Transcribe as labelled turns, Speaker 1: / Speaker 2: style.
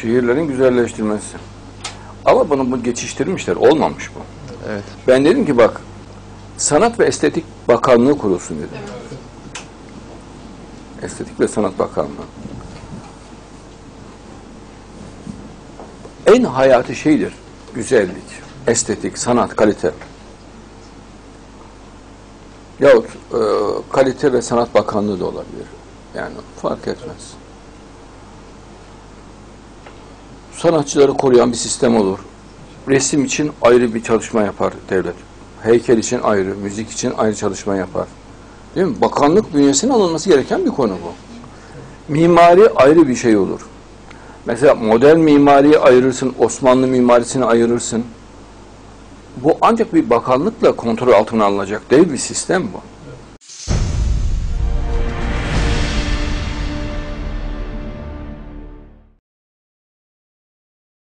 Speaker 1: Şehirlerin güzelleştirilmesi. Ama bunu bu geçiştirmişler. Olmamış bu.
Speaker 2: Evet.
Speaker 1: Ben dedim ki bak Sanat ve Estetik Bakanlığı kurulsun dedim. Estetik ve Sanat Bakanlığı. En hayati şeydir güzellik, estetik, sanat, kalite. Yahut e, kalite ve sanat bakanlığı da olabilir. Yani fark etmez. Sanatçıları koruyan bir sistem olur. Resim için ayrı bir çalışma yapar devlet. Heykel için ayrı, müzik için ayrı çalışma yapar. Değil mi? Bakanlık bünyesine alınması gereken bir konu bu. Mimari ayrı bir şey olur. Mesela modern mimariyi ayırırsın, Osmanlı mimarisini ayırırsın. Bu ancak bir bakanlıkla kontrol altına alınacak dev bir sistem bu.